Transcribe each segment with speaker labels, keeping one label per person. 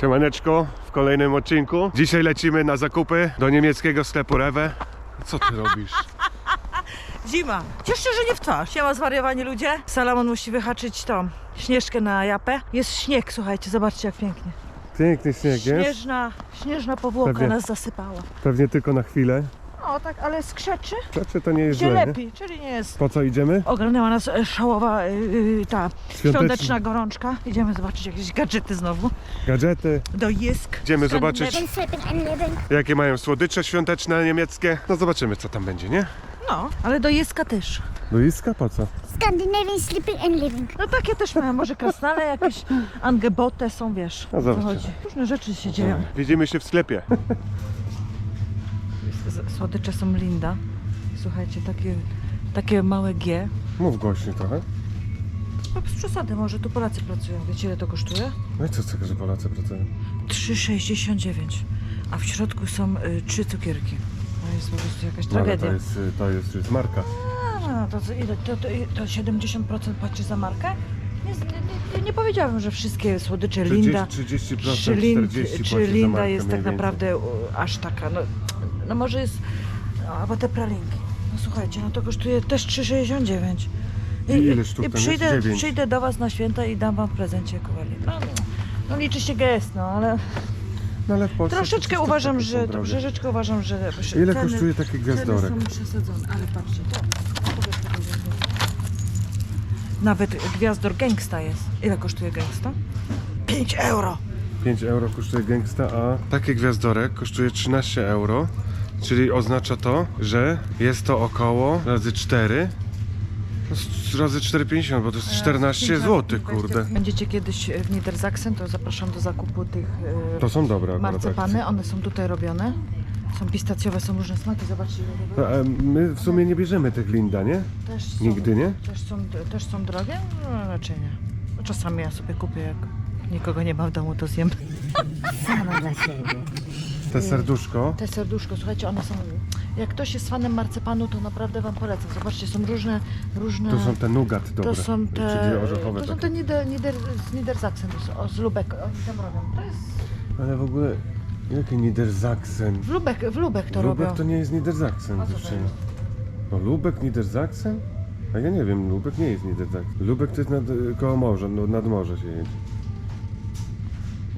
Speaker 1: Siemaneczko w kolejnym odcinku. Dzisiaj lecimy na zakupy do niemieckiego sklepu Rewe. Co ty robisz?
Speaker 2: Zima. Cieszę się, że nie w twarz. Siema zwariowani ludzie. Salomon musi wyhaczyć tą śnieżkę na japę. Jest śnieg, słuchajcie, zobaczcie jak pięknie.
Speaker 1: Piękny śnieg jest.
Speaker 2: Śnieżna, śnieżna powłoka
Speaker 1: Pewnie.
Speaker 2: nas zasypała.
Speaker 1: Pewnie tylko na chwilę.
Speaker 2: O tak, ale skrzeczy,
Speaker 1: Rzeczy to nie jest źle, nie?
Speaker 2: lepiej, czyli nie jest.
Speaker 1: Po co idziemy?
Speaker 2: Ogarnęła nas e, szałowa e, e, ta
Speaker 1: Świąteczna.
Speaker 2: świąteczna gorączka. Idziemy zobaczyć jakieś gadżety znowu.
Speaker 1: Gadżety.
Speaker 2: Do Jisk.
Speaker 1: Idziemy zobaczyć jakie mają słodycze świąteczne niemieckie. No zobaczymy co tam będzie, nie?
Speaker 2: No, ale do Jiska też.
Speaker 1: Luiska po co?
Speaker 3: Scandinavian sleeping and living.
Speaker 2: No takie też mają, może krasnale jakieś angebote są, wiesz.
Speaker 1: No
Speaker 2: o co
Speaker 1: zobaczcie.
Speaker 2: chodzi. Różne rzeczy się dzieją.
Speaker 1: Widzimy się w sklepie.
Speaker 2: Słodycze są Linda. Słuchajcie, takie, takie małe G.
Speaker 1: Mów głośniej trochę.
Speaker 2: No, bez przesady, może tu Polacy pracują. Wiecie ile to kosztuje?
Speaker 1: No i co z tego, że Polacy pracują?
Speaker 2: 3,69. A w środku są y, trzy cukierki. To jest po prostu jakaś
Speaker 1: No, ale to
Speaker 2: tragedia.
Speaker 1: jest, y, to jest, to jest marka.
Speaker 2: A, no, to, co- ile, to, to, to 70% płaci za markę? Nie, z- nie, nie, nie powiedziałabym, że wszystkie słodycze Linda...
Speaker 1: 30%, 30%,
Speaker 2: Czy, Lin,
Speaker 1: 40%
Speaker 2: czy
Speaker 1: płaci za
Speaker 2: Linda
Speaker 1: markę
Speaker 2: jest
Speaker 1: mniej
Speaker 2: tak
Speaker 1: więcej.
Speaker 2: naprawdę u, aż taka, no, no może jest, no, albo te pralinki. No słuchajcie, no to kosztuje też 3,69.
Speaker 1: I ile sztuk
Speaker 2: I
Speaker 1: tam jest?
Speaker 2: przyjdę,
Speaker 1: Dziewięć.
Speaker 2: przyjdę do Was na święta i dam Wam w prezencie kowali. No, no, no liczy się gest, no ale
Speaker 1: No ale w Polsce to
Speaker 2: troszeczkę
Speaker 1: wszystko
Speaker 2: uważam,
Speaker 1: są
Speaker 2: że
Speaker 1: drogie.
Speaker 2: troszeczkę uważam, że że
Speaker 1: Ile
Speaker 2: ceny,
Speaker 1: kosztuje taki gwiazdorek?
Speaker 2: Ceny są przesadzone, ale patrzcie, to, to powiedz tego gwiazdora. Nawet gwiazdor gangsta jest. Ile kosztuje gangsta? 5 euro.
Speaker 1: 5 euro kosztuje gangsta, a taki gwiazdorek kosztuje 13 euro. Czyli oznacza to, że jest to około razy 4. No, s- razy 4,50, bo to jest 14 zł, kurde.
Speaker 2: Będziecie kiedyś w Niedersachsen, to zapraszam do zakupu tych e,
Speaker 1: To są dobre akurat
Speaker 2: marcepany. One są tutaj robione. Są pistacjowe, są różne smaki. Zobaczcie. ile tego-
Speaker 1: No, a my w sumie nie bierzemy tych Linda, nie?
Speaker 2: Też są,
Speaker 1: Nigdy nie?
Speaker 2: Też są, też są drogie? No, raczej nie. No, Czasami ja sobie kupię, jak nikogo nie ma w domu, to zjem.
Speaker 3: Sama dla siebie.
Speaker 1: Te serduszko.
Speaker 2: Te serduszko, słuchajcie, one są... Jak ktoś jest fanem marcepanu, to naprawdę Wam polecam. Zobaczcie, są różne... różne
Speaker 1: Tu są te nougat dobre.
Speaker 2: to są te,
Speaker 1: Czyli orzechowe
Speaker 2: to są
Speaker 1: takie.
Speaker 2: te Nieder, Nieder, z Niedersachsen, to są, o, z Lubek, oni tam robią. To jest
Speaker 1: Ale w ogóle, jaki Niedersachsen?
Speaker 2: w Lubek, w Lubek to
Speaker 1: Lubek
Speaker 2: robią.
Speaker 1: to nie jest Niedersachsen,
Speaker 2: A co to
Speaker 1: dziewczyny.
Speaker 2: jest?
Speaker 1: No Lubek, Niedersachsen? A ja nie wiem, Lubek nie jest Niedersachsen. Lubek to jest nad, koło morza, no, nad morze się jedzie.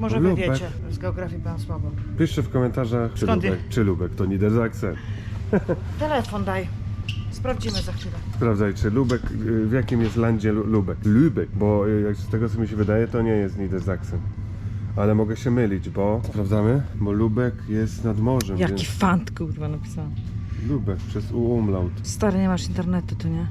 Speaker 2: Może Wy
Speaker 1: Lubek.
Speaker 2: wiecie, z geografii byłam słabo.
Speaker 1: Piszcie w komentarzach, czy
Speaker 2: Skąd
Speaker 1: Lubek, czy Lubek to Niedersachsen.
Speaker 2: Telefon daj. Sprawdzimy za chwilę.
Speaker 1: Sprawdzaj, czy Lubek, y, w jakim jest landzie Lu- Lubek. Lubek, bo y, jak z tego co mi się wydaje, to nie jest Niedersachsen. Ale mogę się mylić, bo... Sprawdzamy? Bo Lubek jest nad morzem,
Speaker 2: Jaki
Speaker 1: więc...
Speaker 2: fant, kurwa, napisałam.
Speaker 1: Lubek przez U umlaut.
Speaker 2: Stary, nie masz internetu, to nie?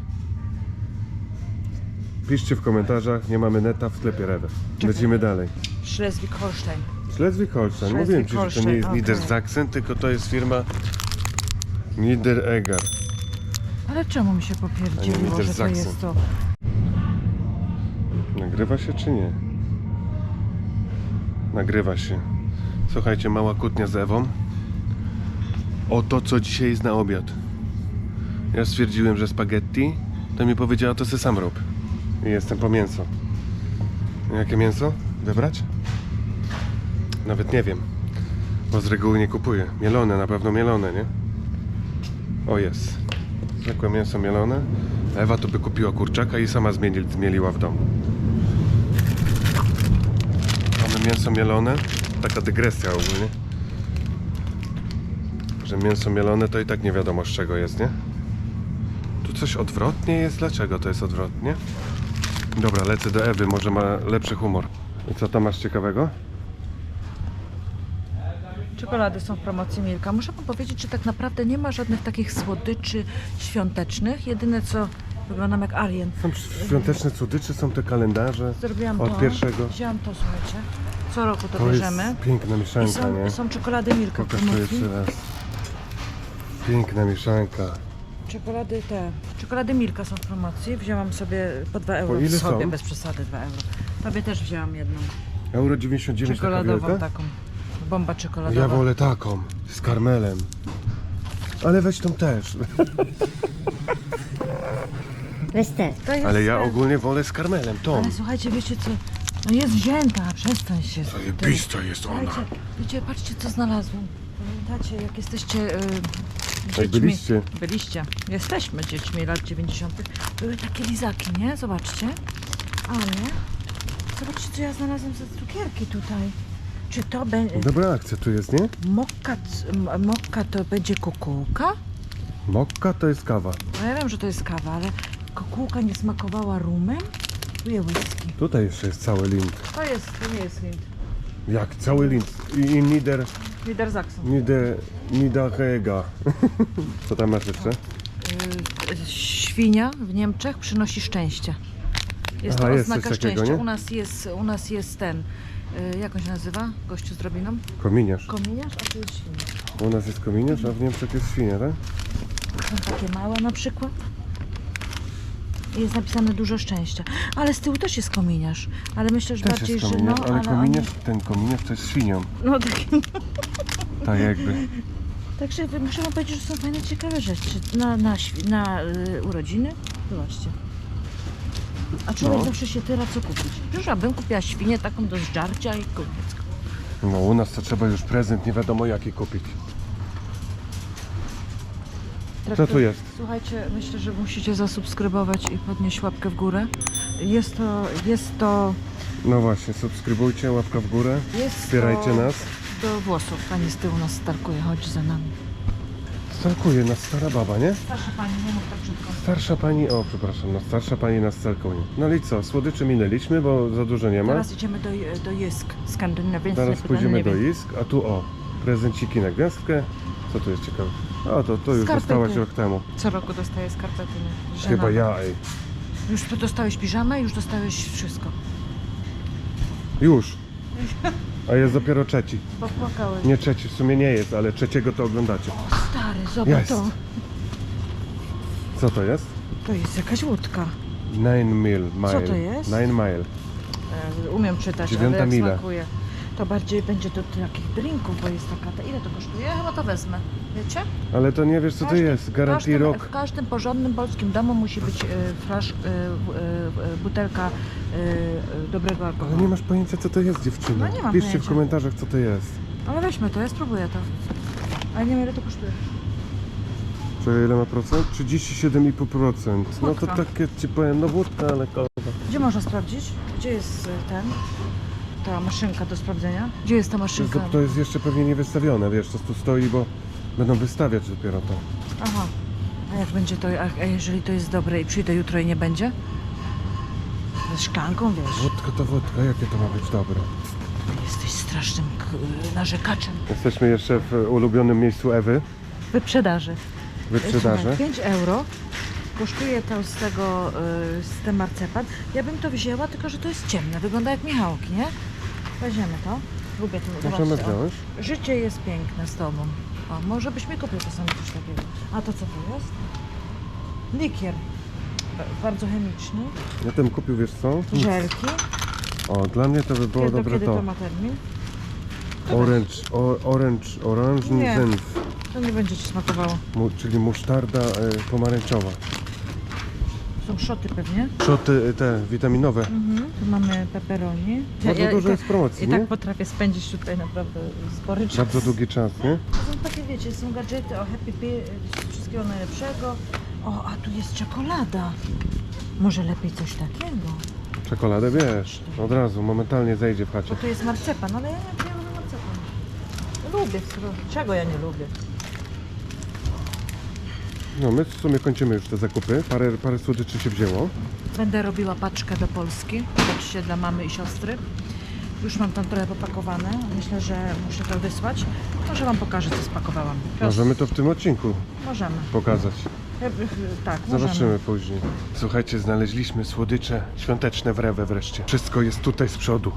Speaker 1: Piszcie w komentarzach, nie mamy neta w sklepie Rewe. Lecimy dalej.
Speaker 2: Schleswig-Holstein.
Speaker 1: Schleswig-Holstein. Mówiłem ci, że to nie jest
Speaker 2: okej.
Speaker 1: Niedersachsen, tylko to jest firma Niederegger.
Speaker 2: Ale czemu mi się popierdzieliło, że to jest to?
Speaker 1: Nagrywa się czy nie? Nagrywa się. Słuchajcie, mała kłótnia z Ewą. O to, co dzisiaj jest na obiad. Ja stwierdziłem, że spaghetti, to mi powiedziała, to se sam rób. I jestem po mięso. Jakie mięso? Wybrać? Nawet nie wiem. Bo z reguły nie kupuję. Mielone, na pewno mielone, nie? O jest. Zwykłe mięso mielone. Ewa to by kupiła kurczaka i sama zmieli, zmieliła w domu. Mamy mięso mielone. Taka dygresja ogólnie. Że mięso mielone to i tak nie wiadomo z czego jest, nie? Tu coś odwrotnie jest? Dlaczego to jest odwrotnie? Dobra, lecę do Ewy, może ma lepszy humor. I co tam masz ciekawego?
Speaker 2: Czekolady są w promocji Milka. Muszę wam powiedzieć, że tak naprawdę nie ma żadnych takich słodyczy świątecznych. Jedyne co wyglądam jak alien.
Speaker 1: Są świąteczne cudycze, są te kalendarze.
Speaker 2: Zrobiłam
Speaker 1: Od
Speaker 2: to.
Speaker 1: pierwszego.
Speaker 2: Wzięłam to, słuchajcie. Co roku to,
Speaker 1: To jest
Speaker 2: bierzemy.
Speaker 1: piękna
Speaker 2: I
Speaker 1: mieszanka,
Speaker 2: są,
Speaker 1: nie?
Speaker 2: są czekolady Milka
Speaker 1: Pokaż to jeszcze raz. Piękna mieszanka.
Speaker 2: Czekolady te. Czekolady Milka są w promocji. Wzięłam sobie po 2 euro.
Speaker 1: ile
Speaker 2: sobie
Speaker 1: są?
Speaker 2: bez przesady 2 euro. Tobie też wzięłam jedną.
Speaker 1: Euro 99 taka
Speaker 2: Czekoladową
Speaker 1: wielka?
Speaker 2: taką. Bomba czekoladowa.
Speaker 1: Ja wolę taką, z karmelem. Ale weź tą też.
Speaker 3: Weź też.
Speaker 1: Ale ja ogólnie wolę z karmelem, tą.
Speaker 2: Ale słuchajcie, wiecie co? No jest wzięta, przestań się.
Speaker 1: Zajebista jest ona.
Speaker 2: Słuchajcie, wiecie, patrzcie co znalazłam. Pamiętacie, jak jesteście
Speaker 1: Jak
Speaker 2: dziećmi.
Speaker 1: byliście.
Speaker 2: Byliście. Jesteśmy dziećmi lat 90. Były takie lizaki, nie? Zobaczcie. Ale zobaczcie, co ja znalazłam za cukierki tutaj. Czy to będzie...
Speaker 1: Dobra akcja tu jest, nie?
Speaker 2: Mokka, mokka to będzie kukułka?
Speaker 1: Mokka to jest kawa.
Speaker 2: No ja wiem, że to jest kawa, ale kukułka nie smakowała rumem? Tu jest whisky.
Speaker 1: Tutaj jeszcze jest cały lint.
Speaker 2: To jest, to nie jest Lind.
Speaker 1: Jak cały lint. I, i Nieder...
Speaker 2: Niedersachsen.
Speaker 1: Nieder... Niederrega. Co tam masz jeszcze?
Speaker 2: Y, Świnia w Niemczech przynosi szczęście. Jest
Speaker 1: Aha,
Speaker 2: to
Speaker 1: jest
Speaker 2: oznaka
Speaker 1: coś takiego,
Speaker 2: szczęścia.
Speaker 1: nie?
Speaker 2: U nas jest, u nas jest ten, y, jak on się nazywa? Gościu z drobiną?
Speaker 1: Kominiarz.
Speaker 2: Kominiarz, a tu jest świnia.
Speaker 1: U nas jest kominiarz, a w Niemczech jest świnia, tak?
Speaker 2: Są takie małe na przykład. I Jest napisane dużo szczęścia. Ale z tyłu też jest kominiarz. Ale myślę, że
Speaker 1: Też
Speaker 2: bardziej,
Speaker 1: jest
Speaker 2: że
Speaker 1: kominiarz,
Speaker 2: no,
Speaker 1: ale
Speaker 2: ale
Speaker 1: kominiarz, ten kominiarz to jest świnią.
Speaker 2: Oni, no tak.
Speaker 1: Tak jakby.
Speaker 2: Także wy- muszę wam powiedzieć, że są fajne, ciekawe rzeczy. Na, na, świ- na y, urodziny. Zobaczcie. A człowiek
Speaker 1: No.
Speaker 2: zawsze się tyra co kupić. Już abym kupiła świnię taką do zżarcia i koniec.
Speaker 1: No u nas to trzeba już prezent nie wiadomo jaki kupić. Co tu jest?
Speaker 2: Słuchajcie, myślę, że musicie zasubskrybować i podnieść łapkę w górę. Jest to, jest to,
Speaker 1: No właśnie, subskrybujcie, łapka w górę,
Speaker 2: jest
Speaker 1: wspierajcie
Speaker 2: to
Speaker 1: nas.
Speaker 2: do włosów. Pani z tyłu nas starkuje, chodź za nami.
Speaker 1: Starkuje nas stara baba, nie?
Speaker 2: Starsza pani, nie mów tak brzydko.
Speaker 1: Starsza pani, o przepraszam, no starsza pani nas starkuje. No i co, słodyczy minęliśmy, bo za dużo nie ma.
Speaker 2: Teraz idziemy do, do Jysk, Skandynawii.
Speaker 1: Zaraz pójdziemy do Isk, a tu o, prezenciki na gwiazdkę. Co tu jest ciekawe? O, to, to już
Speaker 2: Skarpety.
Speaker 1: dostałaś rok temu.
Speaker 2: Co roku dostaję skarpety. nie? Żena.
Speaker 1: Chyba ja, ej.
Speaker 2: Już dostałeś piżamę, już dostałeś wszystko.
Speaker 1: Już. A jest dopiero trzeci. Nie trzeci, w sumie nie jest, ale trzeciego to oglądacie.
Speaker 2: Stary, zobacz
Speaker 1: Jest.
Speaker 2: to.
Speaker 1: Co to jest?
Speaker 2: To jest jakaś łódka.
Speaker 1: Nine mile. mile.
Speaker 2: to jest?
Speaker 1: Nine mile.
Speaker 2: E, Umiem czytać,
Speaker 1: Dziewiąta
Speaker 2: ale jak
Speaker 1: mila.
Speaker 2: smakuje. To bardziej będzie do takich drinków, bo jest taka... Ta, ile to kosztuje? Ja chyba to wezmę. Wiecie?
Speaker 1: Ale to nie wiesz co to
Speaker 2: Każdy-
Speaker 1: jest. Garantii
Speaker 2: każdym,
Speaker 1: rok.
Speaker 2: W każdym porządnym polskim domu musi być e, flasz, e, e, butelka e, e, dobrego
Speaker 1: Ale
Speaker 2: alkoholu.
Speaker 1: nie masz pojęcia co to jest dziewczyno.
Speaker 2: No nie mam
Speaker 1: Piszcie w
Speaker 2: pojęcia.
Speaker 1: komentarzach co to jest.
Speaker 2: Ale weźmy to, ja spróbuję to. Ale nie wiem ile to kosztuje.
Speaker 1: Czekaj, ile ma procent? 37,5%. No to
Speaker 2: Wódka.
Speaker 1: takie ci powiem, no wódka, ale ko...
Speaker 2: Gdzie można sprawdzić? Gdzie jest e, ten? Ta maszynka do sprawdzenia? Gdzie jest ta
Speaker 1: To,
Speaker 2: maszynka?
Speaker 1: to jest jeszcze pewnie nie wystawione, wiesz, to tu stoi, bo będą wystawiać dopiero to.
Speaker 2: Aha. A jak będzie to, a, jeżeli to jest dobre i przyjdę jutro i nie będzie? Ze szklanką, wiesz.
Speaker 1: Wódka to wódka, jakie to ma być dobre?
Speaker 2: Jesteś strasznym narzekaczem.
Speaker 1: Jesteśmy jeszcze w ulubionym miejscu Ewy,
Speaker 2: Wyprzedaży.
Speaker 1: wyprzedaży.
Speaker 2: 5 euro kosztuje to z tego, y, z ten marcepan. Ja bym to wzięła, tylko że to jest ciemne. Wygląda jak Michałki, nie? Weźmiemy to. Lubię to.
Speaker 1: Możemy
Speaker 2: zobaczcie, o.
Speaker 1: wziąć.
Speaker 2: Życie jest piękne z tobą. O, może byś mi kupił czasami coś takiego. A to co to jest? Likier. Bardzo chemiczny.
Speaker 1: Ja tym kupił, wiesz co?
Speaker 2: Żelki.
Speaker 1: O, dla mnie to by było
Speaker 2: Kiedy,
Speaker 1: dobre
Speaker 2: kiedy to
Speaker 1: to.
Speaker 2: ma termin?
Speaker 1: Orange, o, orange, orange
Speaker 2: Nie. To nie będzie ci smakowało.
Speaker 1: mu, czyli musztarda e, pomarańczowa.
Speaker 2: Są szoty pewnie.
Speaker 1: Szoty e, te witaminowe.
Speaker 2: Mhm. Tu mamy pepperoni.
Speaker 1: Bardzo dużo jest promocji,
Speaker 2: I
Speaker 1: nie?
Speaker 2: tak potrafię spędzić tutaj naprawdę spory czas.
Speaker 1: Bardzo długi czas, nie?
Speaker 2: To są takie, wiecie, są gadżety o Happy Pie, wszystkiego najlepszego. O, a tu jest czekolada. Może lepiej coś takiego.
Speaker 1: Czekoladę wiesz, od razu, momentalnie zejdzie w chacie.
Speaker 2: Bo to jest marcepan, ale ja nie, lubię marcepan. Lubię, skoro- czego ja nie lubię?
Speaker 1: No my w sumie kończymy już te zakupy, parę, parę słodyczy się wzięło.
Speaker 2: Będę robiła paczkę do Polski. Zobaczcie, dla mamy i siostry. Już mam tam trochę popakowane. Myślę, że muszę to wysłać. Może Wam pokażę, co spakowałam. Piotr,
Speaker 1: Możemy to w tym odcinku
Speaker 2: Możemy.
Speaker 1: pokazać.
Speaker 2: Ja- y, Tak, możemy.
Speaker 1: Zobaczymy później. Słuchajcie, znaleźliśmy słodycze świąteczne w Rewę wreszcie. Wszystko jest tutaj z przodu.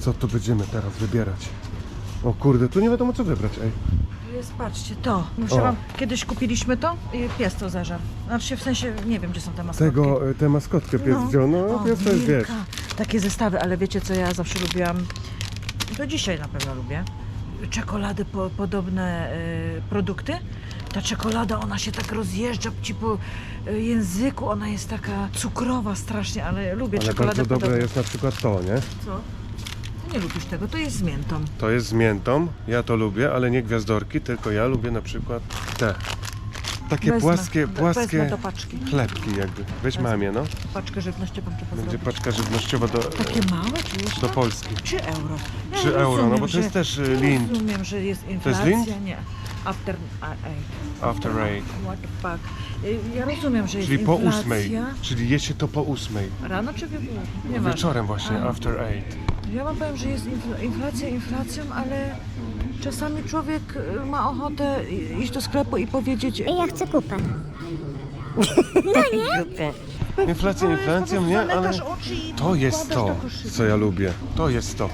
Speaker 1: Co tu będziemy teraz wybierać? O kurde, tu nie wiadomo co wybrać, ej.
Speaker 2: Jest, patrzcie, to. Muszę
Speaker 1: O.
Speaker 2: wam, kiedyś kupiliśmy to i pies to zażarł. Znaczy w sensie, nie wiem, gdzie są te maskotki.
Speaker 1: Tego, e, tę maskotkę pies wziął, no
Speaker 2: O,
Speaker 1: pies to jest, wiesz.
Speaker 2: Takie zestawy, ale wiecie co ja zawsze lubiłam, do dzisiaj na pewno lubię, czekolady po, podobne y, produkty, Ta czekolada, ona się tak rozjeżdża ci po e, języku, ona jest taka cukrowa strasznie, ale lubię
Speaker 1: Ale
Speaker 2: czekoladę
Speaker 1: bardzo dobre
Speaker 2: podobną.
Speaker 1: jest na przykład to, nie?
Speaker 2: Co? Nie lubisz tego, to jest z miętą.
Speaker 1: To jest z miętą, ja to lubię, ale nie gwiazdorki, tylko ja lubię na przykład te. Takie
Speaker 2: Wezmę,
Speaker 1: płaskie, płaskie
Speaker 2: Wezmę do paczki.
Speaker 1: chlebki jakby. Weź
Speaker 2: Wezmę.
Speaker 1: mamie, no.
Speaker 2: Paczkę żywnościową trzeba
Speaker 1: Będzie
Speaker 2: zrobić.
Speaker 1: paczka żywnościowa do,
Speaker 2: Takie małe, czy jeszcze?
Speaker 1: do Polski.
Speaker 2: 3 euro. Ja
Speaker 1: 3 euro, no bo to
Speaker 2: że-
Speaker 1: jest też y,
Speaker 2: ja
Speaker 1: lint.
Speaker 2: Rozumiem, że jest inflacja. Nie. After eight.
Speaker 1: After eight.
Speaker 2: What the fuck. Y, Ja rozumiem, że jest
Speaker 1: Czyli po
Speaker 2: inflacja.
Speaker 1: ósmej. Czyli je się to po ósmej.
Speaker 2: Rano czy wieczorem? Nie ma.
Speaker 1: Wieczorem właśnie,
Speaker 2: A.
Speaker 1: after eight.
Speaker 2: Ja wam powiem, że jest infl- inflacja inflacją, ale czasami człowiek y, ma ochotę iść do sklepu i powiedzieć
Speaker 3: Ja chcę kupę.
Speaker 1: Inflacja inflacją, nie? Ale to jest to, co ja lubię. To jest to.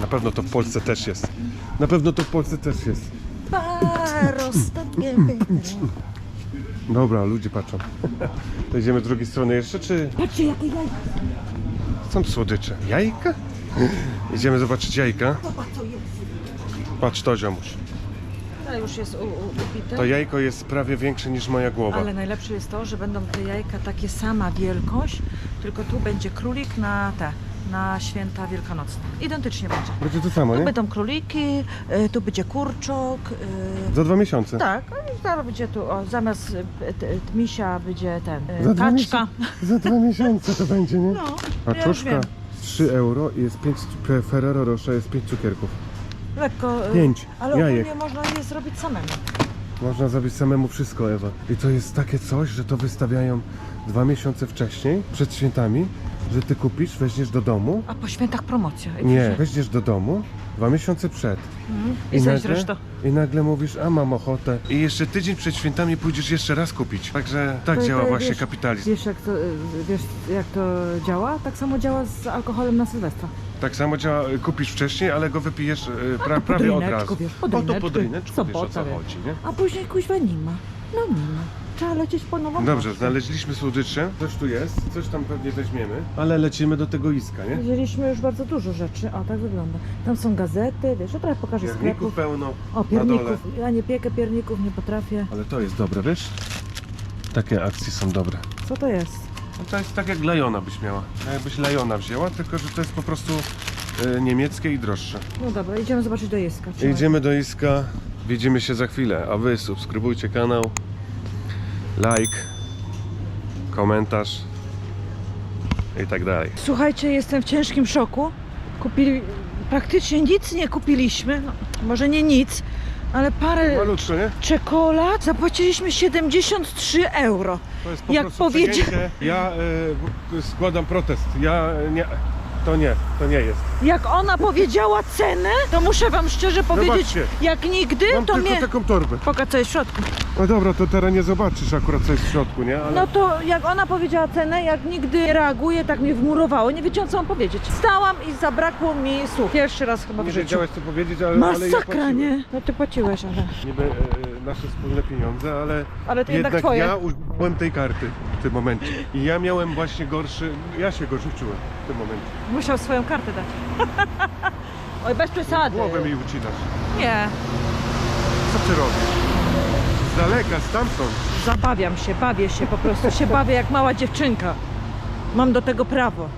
Speaker 1: Na pewno to w Polsce też jest. Na pewno to w Polsce też jest. Dobra, ludzie patrzą. To idziemy z drugiej strony jeszcze, czy
Speaker 2: Patrzcie, jakie jajka.
Speaker 1: Są słodycze? Jajka? Idziemy zobaczyć jajka.
Speaker 2: Zobacz, co jest.
Speaker 1: Patrz to, ziomuś.
Speaker 2: Już jest u, u, upite.
Speaker 1: To jajko jest prawie większe niż moja głowa.
Speaker 2: Ale najlepsze jest to, że będą te jajka takie sama wielkość, tylko tu będzie królik na te, na święta wielkanocne. Identycznie będzie.
Speaker 1: Będzie to samo,
Speaker 2: Tu
Speaker 1: nie?
Speaker 2: będą króliki, y, tu będzie kurczok. y,
Speaker 1: Za dwa miesiące.
Speaker 2: Tak, i zaraz będzie tu, o, zamiast y, t- t- misia będzie ten, y,
Speaker 1: Za dwa,
Speaker 2: kaczka.
Speaker 1: miesiące, za dwa miesiące to będzie, nie?
Speaker 2: No,
Speaker 1: A
Speaker 2: ja już
Speaker 1: czuszka
Speaker 2: wiem.
Speaker 1: 3 euro i jest 5 Ferrero Rocher jest 5 cukierków.
Speaker 2: Lekko, y,
Speaker 1: Pięć
Speaker 2: ale
Speaker 1: jajek.
Speaker 2: ogólnie można je zrobić samemu.
Speaker 1: Można zrobić samemu wszystko, Ewa. I to jest takie coś, że to wystawiają dwa miesiące wcześniej, przed świętami, że ty kupisz, weźmiesz do domu.
Speaker 2: A po świętach promocja. I
Speaker 1: Nie, weźmiesz do domu dwa miesiące przed.
Speaker 2: Mhm. I zejść resztę.
Speaker 1: I nagle mówisz, a mam ochotę. I jeszcze tydzień przed świętami pójdziesz jeszcze raz kupić. Także tak
Speaker 2: To-
Speaker 1: działa
Speaker 2: to
Speaker 1: właśnie
Speaker 2: wiesz-
Speaker 1: kapitalizm.
Speaker 2: Wiesz jak, to, y, wiesz jak to działa? Tak samo działa z alkoholem na Sylwestra.
Speaker 1: Tak samo działa, kupisz wcześniej, ale go wypijesz e, pra, prawie od razu.
Speaker 2: wiesz, po
Speaker 1: o to po
Speaker 2: drineczku,
Speaker 1: drineczku, wiesz o co chodzi, nie?
Speaker 2: A później kuźwa nie ma. No nie ma. Trzeba lecieć po nową
Speaker 1: Dobrze,
Speaker 2: pocztę.
Speaker 1: znaleźliśmy słodycze, coś tu jest, coś tam pewnie weźmiemy, ale lecimy do tego iska, nie?
Speaker 2: Wzięliśmy już bardzo dużo rzeczy. O, tak wygląda. Tam są gazety, wiesz, ja trochę pokażę
Speaker 1: Pierników
Speaker 2: sklepów.
Speaker 1: pełno
Speaker 2: O,
Speaker 1: na dole.
Speaker 2: pierników. Ja nie piekę pierników, nie potrafię.
Speaker 1: Ale to jest dobre, wiesz? Takie akcje są dobre.
Speaker 2: Co to jest?
Speaker 1: No to jest tak jak Lajona byś miała. Jakbyś Lajona wzięła, tylko że to jest po prostu e, niemieckie i droższe.
Speaker 2: No dobra, idziemy zobaczyć do Jeska. Trzymaj.
Speaker 1: Idziemy do iska, widzimy się za chwilę, a wy subskrybujcie kanał, like, komentarz i tak dalej.
Speaker 2: Słuchajcie, jestem w ciężkim szoku. Kupili... Praktycznie nic nie kupiliśmy. No, może nie nic, ale parę
Speaker 1: Malutko, nie?
Speaker 2: czekolad. Zapłaciliśmy 73 euro.
Speaker 1: To jest po
Speaker 2: Jak
Speaker 1: prostu przejęcie. Ja e, składam protest. Ja nie. To nie, to nie jest.
Speaker 2: Jak ona powiedziała cenę, to muszę wam szczerze powiedzieć,
Speaker 1: Zobaczcie.
Speaker 2: jak nigdy,
Speaker 1: Mam
Speaker 2: to
Speaker 1: tylko
Speaker 2: mnie...
Speaker 1: taką torbę.
Speaker 2: Pokaż co jest w środku.
Speaker 1: No dobra, to teraz nie zobaczysz akurat co jest w środku, nie? Ale
Speaker 2: No to jak ona powiedziała cenę, jak nigdy nie reaguje, tak mnie wmurowało. Nie wiedziałam co mam powiedzieć. Stałam i zabrakło mi słów. Pierwszy raz chyba w
Speaker 1: nie
Speaker 2: życiu.
Speaker 1: wiedziałeś co powiedzieć, ale, ale ja
Speaker 2: Masakra,
Speaker 1: płaciłem.
Speaker 2: nie? No ty płaciłeś, ale...
Speaker 1: Niby e, nasze wspólne pieniądze, ale,
Speaker 2: Ale to jednak
Speaker 1: jednak
Speaker 2: twoje.
Speaker 1: ja użyłem tej karty w tym momencie. I ja miałem właśnie gorszy, ja się gorzej czułem w tym momencie.
Speaker 2: Musiał swoją kartę dać. Oj, bez przesady.
Speaker 1: Głowę mi ucinasz.
Speaker 2: Nie,
Speaker 1: Co ty robisz? Z daleka, stamtąd.
Speaker 2: zabawiam się, bawię się, po prostu się bawię jak mała dziewczynka. Mam do tego prawo.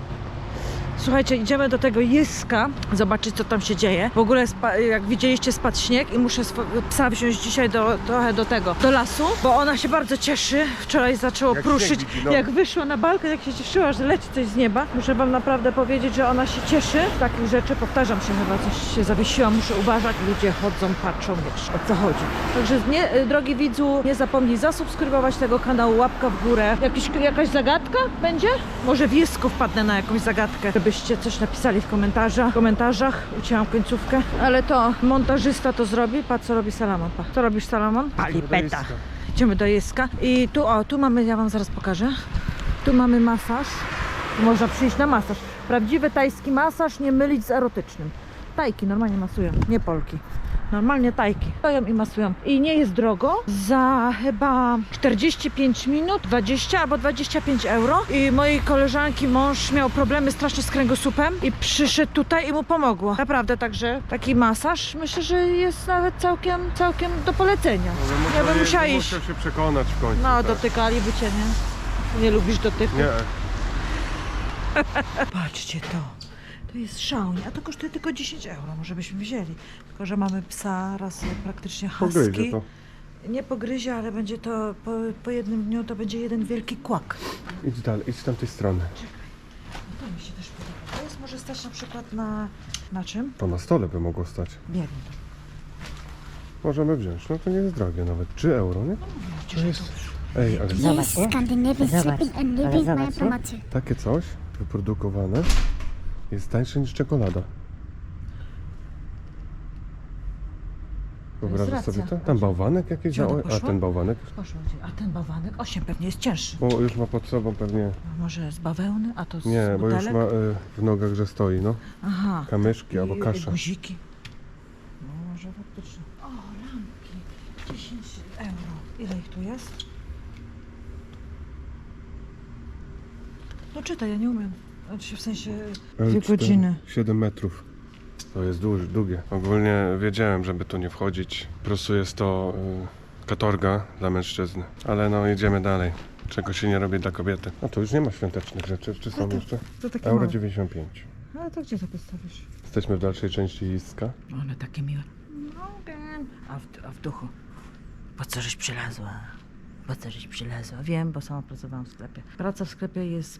Speaker 2: Słuchajcie, idziemy do tego jeska, zobaczyć co tam się dzieje. W ogóle, jak widzieliście, spadł śnieg i muszę psa wziąć dzisiaj do, trochę do tego, do lasu, bo ona się bardzo cieszy. Wczoraj zaczęło
Speaker 1: Jak
Speaker 2: pruszyć,
Speaker 1: widzi, no.
Speaker 2: jak wyszła na balkon, jak się cieszyła, że leci coś z nieba. Muszę wam naprawdę powiedzieć, że ona się cieszy takich rzeczy. Powtarzam się chyba, coś się zawiesiła, muszę uważać. Ludzie chodzą, patrzą, wiesz, o co chodzi. Także nie, y, drogi widzu, nie zapomnij zasubskrybować tego kanału, łapka w górę. Jakiś, jakaś zagadka będzie? Może w Jesku wpadnę na jakąś zagadkę, żebyście coś napisali w komentarzach. W komentarzach ucięłam końcówkę, ale to montażysta to zrobi. Patrz co robi Salamon. Pa. Co robisz Salamon? Pali
Speaker 1: do
Speaker 2: peta.
Speaker 1: Jeska.
Speaker 2: Idziemy do Jeska. I tu, o, tu mamy, ja wam zaraz pokażę. Tu mamy masaż. Tu można przyjść na masaż. Prawdziwy tajski masaż, nie mylić z erotycznym. Tajki normalnie masują, nie Polki. Normalnie tajki. Stoją i masują. I nie jest drogo. Za chyba 45 minut, 20 albo 25 euro. I mojej koleżanki mąż miał problemy strasznie z kręgosłupem i przyszedł tutaj i mu pomogło. Naprawdę, także taki masaż myślę, że jest nawet całkiem, całkiem do polecenia. Ja bym musiała iść.
Speaker 1: Musiał się przekonać w końcu.
Speaker 2: No,
Speaker 1: tak.
Speaker 2: dotykaliby cię, nie? Nie lubisz dotyku?
Speaker 1: Nie,
Speaker 2: Patrzcie to. To jest szałnie, a to kosztuje tylko 10 euro, może byśmy wzięli. Tylko, że mamy psa rasy praktycznie
Speaker 1: pogryzie
Speaker 2: husky.
Speaker 1: to.
Speaker 2: Nie pogryzie, ale będzie to po, po jednym dniu to będzie jeden wielki kłak.
Speaker 1: Idź dalej, idź z tamtej strony.
Speaker 2: No to mi się też podoba. To jest może stać na przykład na... Na czym?
Speaker 1: To na stole by mogło stać.
Speaker 2: Biernie.
Speaker 1: Możemy wziąć, no to nie jest drogie nawet. 3 euro, nie?
Speaker 2: To jest...
Speaker 1: Ej, ale
Speaker 3: Yes, Scandinavian
Speaker 2: Zobacz.
Speaker 3: sleeping and
Speaker 2: Ale
Speaker 3: living
Speaker 2: zobacz, nie?
Speaker 3: informacje.
Speaker 1: takie coś wyprodukowane jest tańsze niż czekolada. Wyobrażasz
Speaker 2: racja.
Speaker 1: sobie to? Tam bałwanek jakiś?
Speaker 2: Gdzie ona
Speaker 1: za- A
Speaker 2: poszła?
Speaker 1: ten bałwanek?
Speaker 2: Poszło? A ten bałwanek? Osiem pewnie jest cięższy.
Speaker 1: O, już ma pod sobą pewnie.
Speaker 2: A może z bawełny, a to z
Speaker 1: Nie, bo już
Speaker 2: butelek?
Speaker 1: ma y, w nogach, że stoi, no.
Speaker 2: Aha.
Speaker 1: Kamyszki albo
Speaker 2: I-
Speaker 1: kasza.
Speaker 2: Guziki. No może faktycznie. O, lampki. 10 euro. Ile ich tu jest? No czytaj, ja nie umiem. Znaczy w sensie dwie
Speaker 1: L4,
Speaker 2: godziny.
Speaker 1: 7 metrów. To jest duży, długie. Ogólnie wiedziałem, żeby tu nie wchodzić. Po prostu jest to y, katorga dla mężczyzny. Ale no, idziemy dalej. Czego się nie robi dla kobiety. A tu już nie ma świątecznych rzeczy. Czy są jeszcze?
Speaker 2: To takie
Speaker 1: Euro
Speaker 2: małe.
Speaker 1: 95.
Speaker 2: Ale to gdzie to postawisz?
Speaker 1: Jesteśmy w dalszej części Istka.
Speaker 2: One takie miłe. A w, a w duchu. Po co żeś przylazła? Po co żeś przylazła? Wiem, bo sama pracowałam w sklepie. Praca w sklepie jest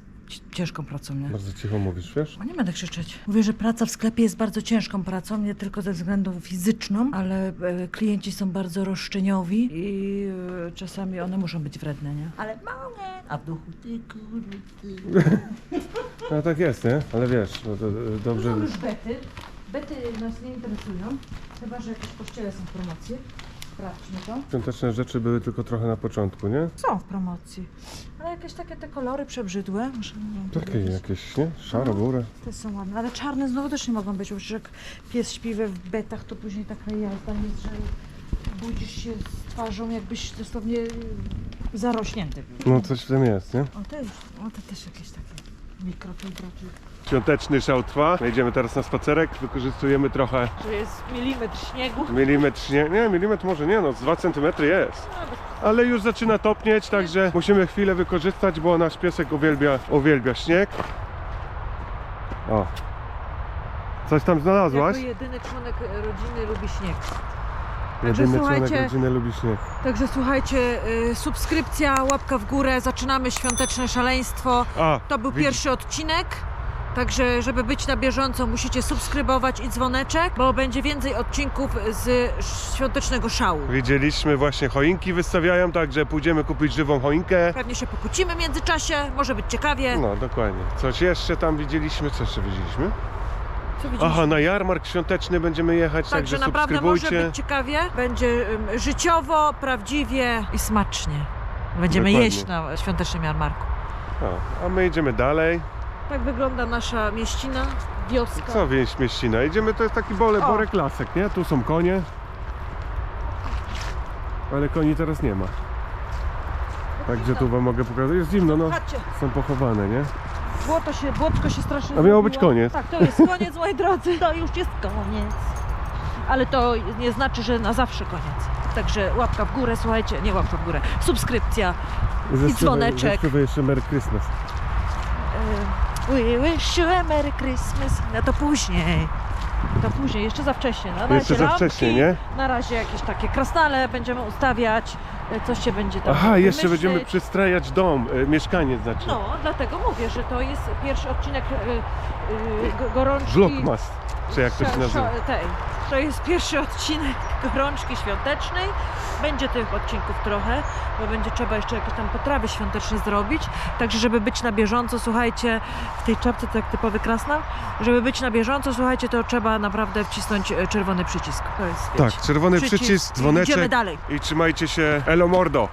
Speaker 2: ciężką pracą, nie?
Speaker 1: Bardzo cicho mówisz, wiesz?
Speaker 2: O, nie będę krzyczeć. Mówię, że praca w sklepie jest bardzo ciężką pracą, nie tylko ze względu fizyczną, ale e, klienci są bardzo roszczeniowi i e, czasami one muszą być wredne, nie? Ale mogę. A w duchu ty kurwa, ty.
Speaker 1: No tak jest, nie? Ale wiesz, no to,
Speaker 2: Tu
Speaker 1: dobrze...
Speaker 2: są już bety. Bety nas nie interesują, chyba że jakieś kościele są w promocji. Sprawdźmy to.
Speaker 1: Świąteczne rzeczy były tylko trochę na początku, nie?
Speaker 2: Są w promocji. Ale jakieś takie te kolory przebrzydłe. Muszę
Speaker 1: Takie
Speaker 2: powiedzieć.
Speaker 1: jakieś, nie? Szaro, burę.
Speaker 2: Te są ładne, ale czarne znowu też nie mogą być, bo przecież jak pies śpi we w betach, to później taka jazda jest, że budzisz się z twarzą jakbyś dosłownie zarośnięty był.
Speaker 1: No coś w tym jest, nie?
Speaker 2: O, to już, o, to też jakieś takie mikrofiltraty.
Speaker 1: Świąteczny szał trwa. My Idziemy teraz na spacerek. Wykorzystujemy trochę
Speaker 2: Że jest milimetr śniegu.
Speaker 1: milimetr, nie, nie, milimetr może nie, no z 2 cm jest. Ale już zaczyna topnieć, także musimy chwilę wykorzystać, bo nasz piesek uwielbia, uwielbia śnieg. O. Coś tam znalazłaś?
Speaker 2: Jako jedyny członek rodziny lubi śnieg.
Speaker 1: Jedyny członek
Speaker 2: słuchajcie-
Speaker 1: rodziny lubi śnieg.
Speaker 2: Także słuchajcie, y, subskrypcja, łapka w górę, zaczynamy świąteczne szaleństwo.
Speaker 1: A,
Speaker 2: To był pierwszy odcinek. Także, żeby być na bieżąco, musicie subskrybować i dzwoneczek, bo będzie więcej odcinków z świątecznego szału.
Speaker 1: Widzieliśmy właśnie choinki wystawiają, także pójdziemy kupić żywą choinkę.
Speaker 2: Pewnie się pokłócimy w międzyczasie, może być ciekawie.
Speaker 1: No, dokładnie. Coś jeszcze tam widzieliśmy, co jeszcze widzieliśmy?
Speaker 2: Co widzisz?
Speaker 1: Aha, na jarmark świąteczny będziemy jechać,
Speaker 2: Także
Speaker 1: także
Speaker 2: naprawdę może
Speaker 1: subskrybujcie.
Speaker 2: być ciekawie. Będzie ym, życiowo, prawdziwie i smacznie. Będziemy
Speaker 1: Dokładnie.
Speaker 2: jeść na świątecznym jarmarku.
Speaker 1: A, a my idziemy dalej.
Speaker 2: Tak wygląda nasza mieścina, wioska.
Speaker 1: Co wieś mieścina? Idziemy, to jest taki bole,
Speaker 2: O.
Speaker 1: borek lasek, nie? Tu są konie. Ale koni teraz nie ma. Także tu wam mogę pokazać. Jest zimno, no.
Speaker 2: Chodźcie,
Speaker 1: Są pochowane, nie?
Speaker 2: błoto się, błotko się strasznie
Speaker 1: A miało być
Speaker 2: zrobiło.
Speaker 1: koniec.
Speaker 2: Tak, to jest koniec, moi drodzy. To już jest koniec. Ale to nie znaczy, że na zawsze koniec. Także łapka w górę, słuchajcie, nie łapka w górę, subskrypcja.
Speaker 1: Zaśpiewaj-
Speaker 2: dzwoneczek.
Speaker 1: zaśpiewaj jeszcze Merry Christmas.
Speaker 2: E, We wish you a Merry Christmas. No to później. To później, jeszcze za wcześnie. Na razie
Speaker 1: Jeszcze za
Speaker 2: lampki,
Speaker 1: wcześnie, nie?
Speaker 2: Na razie jakieś takie krasnale będziemy ustawiać. e, Coś się będzie tam
Speaker 1: Aha, jeszcze
Speaker 2: wymyśleć.
Speaker 1: będziemy przystrajać dom, e, mieszkanie znaczy.
Speaker 2: No, dlatego mówię, że to jest pierwszy odcinek e, e, go- gorączki.
Speaker 1: Vlogmas, czy jak to się
Speaker 2: Sza-
Speaker 1: nazywa.
Speaker 2: sza- Tej. To jest pierwszy odcinek gorączki świątecznej. Będzie tych odcinków trochę, bo będzie trzeba jeszcze jakieś tam potrawy świąteczne zrobić. Także, żeby być na bieżąco, słuchajcie, w tej czapce to jak typowy krasnal, żeby być na bieżąco, słuchajcie, to trzeba naprawdę wcisnąć e, czerwony przycisk. To jest, wiecie,
Speaker 1: Tak, czerwony przycisk,
Speaker 2: Idziemy
Speaker 1: dzwoneczek
Speaker 2: dalej.
Speaker 1: i trzymajcie się. Elo mordo!